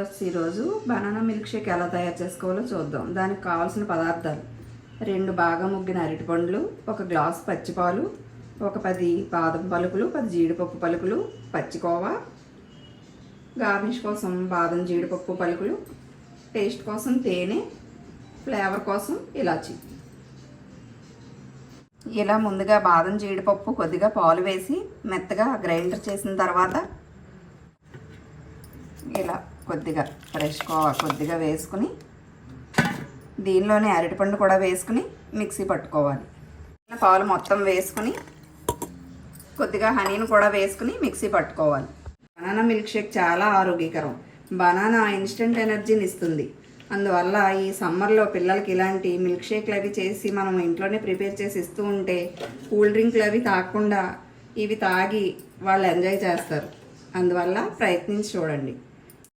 Viewers ఈరోజు banana milk shake ఎలా తయారు చేసుకోవాలో చూద్దాం. దానికి కావాల్సిన పదార్థాలు. రెండు బాగా ముగ్గిన అరటిపండ్లు ఒక గ్లాస్ పచ్చిపాలు ఒక పది బాదం పలుకులు పది జీడిపప్పు పలుకులు పచ్చికోవా గార్నిష్ కోసం బాదం జీడిపప్పు పలుకులు టేస్ట్ కోసం తేనె ఫ్లేవర్ కోసం ఇలాచి. ఇలా ముందుగా బాదం జీడిపప్పు కొద్దిగా పాలు వేసి మెత్తగా గ్రైండర్ చేసిన తర్వాత ఇలా కొద్దిగా ఫ్రెష్ కోవా కొద్దిగా వేసుకుని దీనిలోనే అరటిపండు కూడా వేసుకుని మిక్సీ పట్టుకోవాలి. పాలు మొత్తం వేసుకుని కొద్దిగా హనీని కూడా వేసుకుని మిక్సీ పట్టుకోవాలి. బనానా మిల్క్ షేక్ చాలా ఆరోగ్యకరం. బనానా ఇన్స్టెంట్ ఎనర్జీని ఇస్తుంది. అందువల్ల ఈ సమ్మర్లో పిల్లలకి ఇలాంటి మిల్క్ షేక్లు అవి చేసి మనం ఇంట్లోనే ప్రిపేర్ చేసి ఇస్తూ ఉంటే కూల్ డ్రింక్లు అవి తాగకుండా ఇవి తాగి వాళ్ళు ఎంజాయ్ చేస్తారు. అందువల్ల ప్రయత్నించి చూడండి.